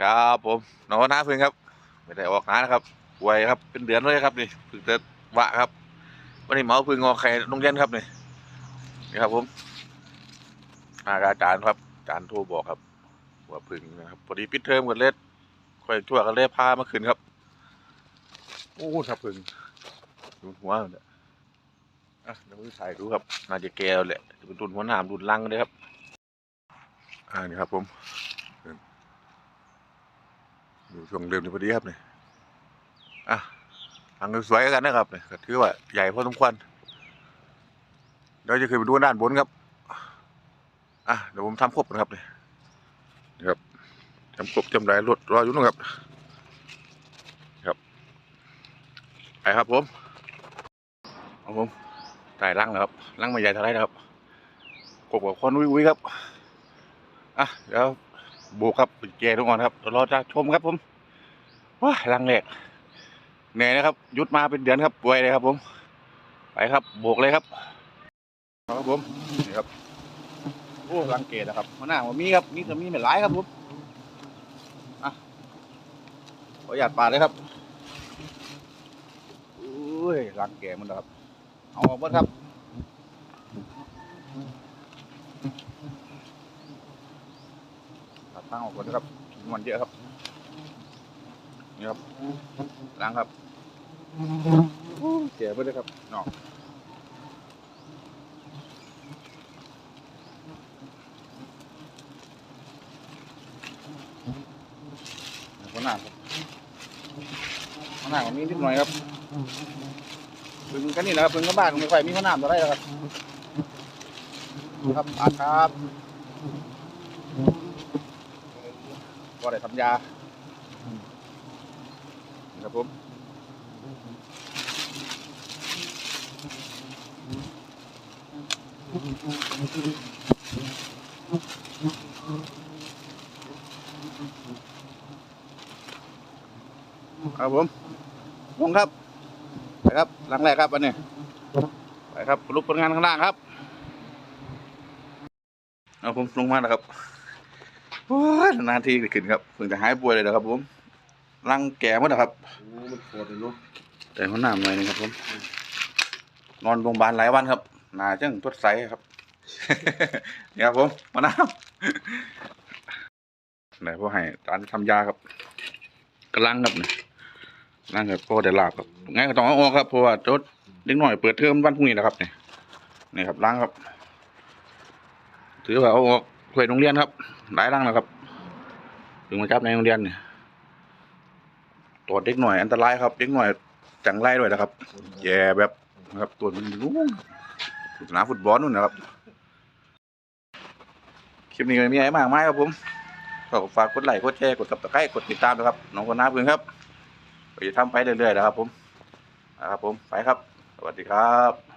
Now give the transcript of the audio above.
ครับผมน้องน้าพิ่งครับไม่ได้ออกงานะครับป่วยครับเป็นเดือนเลยครับนี่พิ่งจะวะครับวันนี้หมอพิ่งงอไข่โรงเรียนครับนี่นี่ครับผมอาจารย์ครับอาจารย์โทรบอกครับว่าพึ่งนะครับพอดีปิดเทอมกันเลยค่อยชั่วกันเลยพามาขึ้นครับโอ้ครับพึ่งดูหัวเนี่ยอะเดี๋ยวผมถ่ายดูครับน่าจะแก้วแหละจะเป็นรุ่นหัวหนามรุ่นลังเลยครับอ่านี่ครับผม อยู่ช่วงเริ่มนี่พอดีครับเนี่ยอะทางสวยกันนะครับเนี่ยถือว่าใหญ่พอสมควรเดี๋ยวจะขึ้นไปดูด้านบนครับ อะเดี๋ยวผมทำครบนะครับเนี่ยนี่ครับทำครบจำได้รถรออยู่นู่นครับ ครับไปครับผมเอาผมใส่ลังแล้วครับลังไม่ใหญ่เท่าไรนะครับกบกับควันวิวๆครับ อะเดี๋ยว โบูครับเป็นแกทุกคนครับเดี๋ยวรอจะชมครับผมว้าลังแรกเหนื่อยนะครับหยุดมาเป็นเดือนครับป่วยเลยครับ ผม ไปครับโบกเลยครับเอาครับผมนี่ครับโอ้ลังเกตนะครับหัวหน้าผมมีครับมีก็มีไม่หลายครับผมอะขอหยาดปาดเลยครับอุ้ยลังเกตมันนะครับเอาออกหมดครับ ตัดตั้งออกก่อนนะครับมันเยอะครับ นี่ครับ ล้างครับเสียไปเลยครับนอกข้างหน้าครับข้างหน้าของมีนิดหน่อยครับพึ่งกันนี่นะครับพึ่งกับบ้านไม่ค่อยมีข้างหน้าตัวไรแล้วครับ ครับปาครับ ก็ได้ทำยาครับผมครับผมลงครับ ไปครับ หลังแรกครับอันนี้ ไปครับลุกผลงานข้างล่างครับ เอาผมลงมาแล้วครับ นานทีขึ้นครับเพิ่งจะหายป่วยเลยนะครับผมรังแก่หมดนะครับโอ้มันปวดเลยเนาะแต่หัวหน้าหน่อยหนึงครับผมนอนโรงพยาบาลหลายวันครับหนาจังทดใสครับนี่ครับผมมาน้ำไหนพ่อให้ตานทำยาครับกำลังครับนี่ร่างครับพ่อได้ลาบครับงั้นก็ต้องเอาออกครับเพราะว่าจดเด็กหน่อยเปิดเทอมวันพรุ่งนี้นะครับนี่นี่ครับล้างครับ ถือว่าเอาออก ถ้วยโรงเรียนครับ หลายร่างแล้วครับ ถึงมาจับในโรงเรียนเนี่ยตรวจเด็กหน่อยอันตรายครับเด็กหน่อยจังไรด้วยนะครับ แย่แบบนะครับตัวมันรู้สนามฟุตบอลนู่นนะครับคลิปนี้ก็มีอะไรมากมายครับผมก็ฝากกดไลค์กดแชร์กดติดตามกดติดตามนะครับน้องคนน้าเพื่อนครับก็จะทำไปเรื่อยๆนะครับผมนะครับผมไปครับ สวัสดีครับ